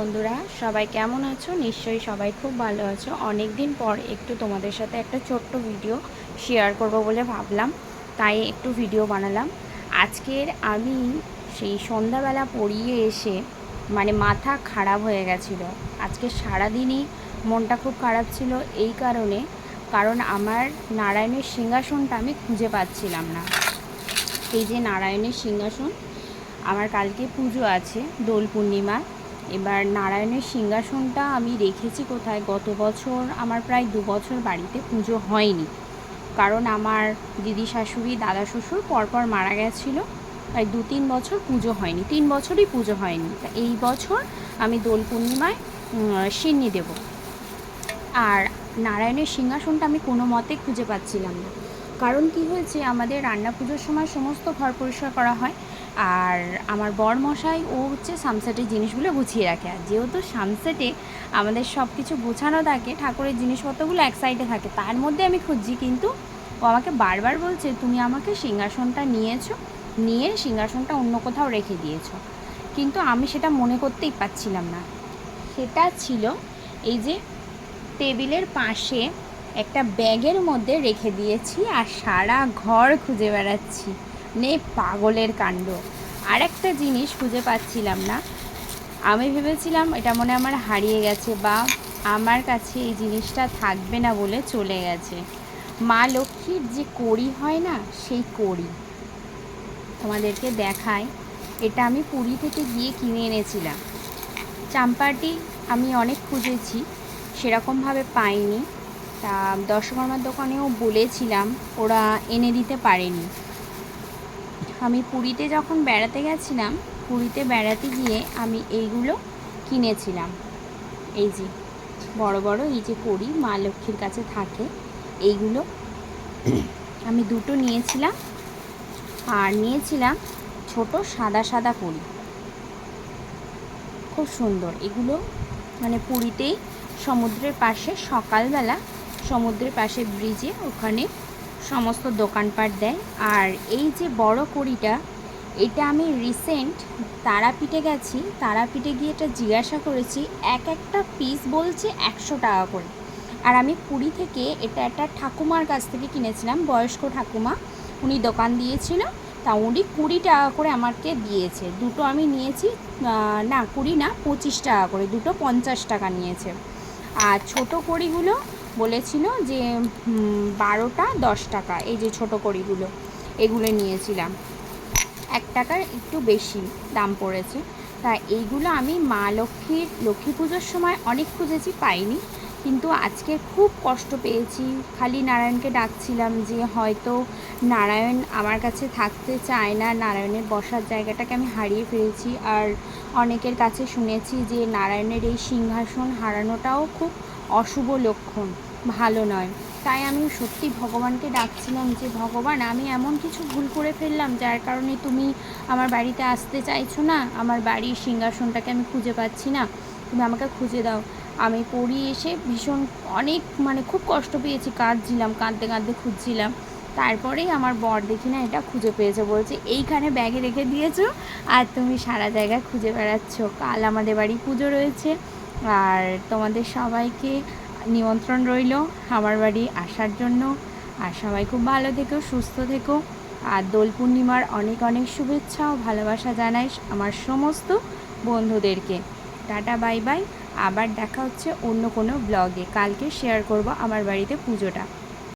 বন্ধুরা, সবাই কেমন আছো? নিশ্চয়ই সবাই খুব ভালো আছো। অনেক দিন পর একটু তোমাদের সাথে একটা ছোট্ট ভিডিও শেয়ার করব বলে ভাবলাম, তাই একটু ভিডিও বানালাম। আজকের আমি সেই সন্ধ্যাবেলা পড়িয়ে এসে মানে মাথা খারাপ হয়ে গেছিল। আজকে সারাদিনই মনটা খুব খারাপ ছিল এই কারণে, কারণ আমার নারায়ণের সিংহাসনটা আমি খুঁজে পাচ্ছিলাম না। এই যে নারায়ণের সিংহাসন, আমার কালকে পুজো আছে, দোল পূর্ণিমা। এবার নারায়ণের সিংহাসনটা আমি রেখেছি কোথায়? গত বছর আমার প্রায় দু বছর বাড়িতে পুজো হয়নি। কারণ আমার দিদি শাশুড়ি, দাদা শ্বশুর পরপর মারা গেছিল। তাই দু তিন বছর পুজো হয়নি। তিন বছরই পুজো হয়নি। তা এই বছর আমি দোল পূর্ণিমায় সিন্নি দেব। আর নারায়ণের সিংহাসনটা আমি কোনো মতে খুঁজে পাচ্ছিলাম না। কারণ কি হয়েছে, আমাদের রান্না পুজোর সময় সমস্ত ঘর পরিষ্কার করা হয়। আর আমার বর মশাই ও হচ্ছে সামসেটের জিনিসগুলো গুছিয়ে রাখে। আর যেহেতু সামসেটে আমাদের সব কিছু গোছানো থাকে, ঠাকুরের জিনিসপত্রগুলো এক সাইডে থাকে, তার মধ্যে আমি খুঁজছি। কিন্তু ও আমাকে বারবার বলছে, তুমি আমাকে সিংহাসনটা নিয়েছো, নিয়ে সিংহাসনটা অন্য কোথাও রেখে দিয়েছ। কিন্তু আমি সেটা মনে করতেই পারছিলাম না। সেটা ছিল এই যে টেবিলের পাশে একটা ব্যাগের মধ্যে রেখে দিয়েছি আর সারা ঘর খুঁজে বেড়াচ্ছি। নে পাগলের কাণ্ড। আর একটা জিনিস খুঁজে পাচ্ছিলাম না। আমি ভেবেছিলাম এটা মনে আমার হারিয়ে গেছে বা আমার কাছে এই জিনিসটা থাকবে না বলে চলে গেছে। মা লক্ষ্মীর যে কড়ি হয় না, সেই কড়ি। তোমাদেরকে দেখায় এটা আমি পুরী থেকে গিয়ে কিনে এনেছিলাম। চাম্পাটি আমি অনেক খুঁজেছি, সেরকমভাবে পাইনি। তা দশকর্মার দোকানেও বলেছিলাম, ওরা এনে দিতে পারেনি। আমি পুরীতে যখন বেড়াতে গেছিলাম, পুরীতে বেড়াতে গিয়ে আমি এইগুলো কিনেছিলাম। এই যে, বড় বড় এই যে করি মা লক্ষ্মীর কাছে থাকে, এইগুলো আমি দুটো নিয়েছিলাম, আর নিয়েছিলাম ছোট সাদা সাদা করি খুব সুন্দর। এগুলো মানে পুরীতেই সমুদ্রের পাশে সকালবেলা সমুদ্রের পাশে ব্রিজে ওখানে সমস্ত দোকানপাট দেয়। আর এই যে বড় কড়িটা, এটা আমি রিসেন্ট তারাপীঠে গেছি। তারাপীঠে গিয়ে এটা জিজ্ঞাসা করেছি, এক একটা পিস বলছে একশো টাকা করে। আর আমি পুরী থেকে এটা একটা ঠাকুমার কাছ থেকে কিনেছিলাম, বয়স্ক ঠাকুমা। উনি দোকান দিয়েছিল, তা উনি কুড়ি টাকা করে আমাকে দিয়েছে। দুটো আমি নিয়েছি না, কুড়ি না, পঁচিশ টাকা করে, দুটো পঞ্চাশ টাকা নিয়েছে। আর ছোটো কড়িগুলো বলেছিল যে বারোটা দশ টাকা, এই যে ছোটো কড়িগুলো, এগুলো নিয়েছিলাম। এক টাকার একটু বেশি দাম পড়েছে। তা এইগুলো আমি মা লক্ষ্মীর, লক্ষ্মী পুজোর সময় অনেক খুঁজেছি, পাইনি। কিন্তু আজকে খুব কষ্ট পেয়েছি। খালি নারায়ণকে ডাকছিলাম যে, হয়তো নারায়ণ আমার কাছে থাকতে চায় না। নারায়ণের বসার জায়গাটাকে আমি হারিয়ে ফেলেছি। আর অনেকের কাছে শুনেছি যে, নারায়ণের এই সিংহাসন হারানোটাও খুব অশুভ লক্ষণ, ভালো নয়। তাই আমি সত্যি ভগবানকে ডাকছিলাম যে, ভগবান, আমি এমন কিছু ভুল করে ফেললাম যার কারণে তুমি আমার বাড়িতে আসতে চাইছো না? আমার বাড়ির সিংহাসনটাকে আমি খুঁজে পাচ্ছি না। তুমি আমাকে খুঁজে দাও। আমি পড়ি এসে ভীষণ অনেক মানে খুব কষ্ট পেয়েছি, কাঁদছিলাম, কাঁদতে কাঁদতে খুঁজছিলাম। তারপরেই আমার বর দেখি না, এটা খুঁজে পেয়েছে, বলছে, এইখানে ব্যাগে রেখে দিয়েছ? আর তুমি সারা জায়গায় খুঁজে বেড়াচ্ছ। কাল আমাদের বাড়ি পুজো রয়েছে। আর তোমাদের সবাইকে নিমন্ত্রণ রইল আমার বাড়ি আসার জন্য। আর সবাই খুব ভালো থেকো, সুস্থ থেকো। আর দোল পূর্ণিমার অনেক অনেক শুভেচ্ছা ও ভালোবাসা জানাই আমার সমস্ত বন্ধুদেরকে। Tata, bye bye. আবার দেখা হচ্ছে অন্য কোনো ব্লগে কালকে শেয়ার করব আমার বাড়িতে পুজোটা।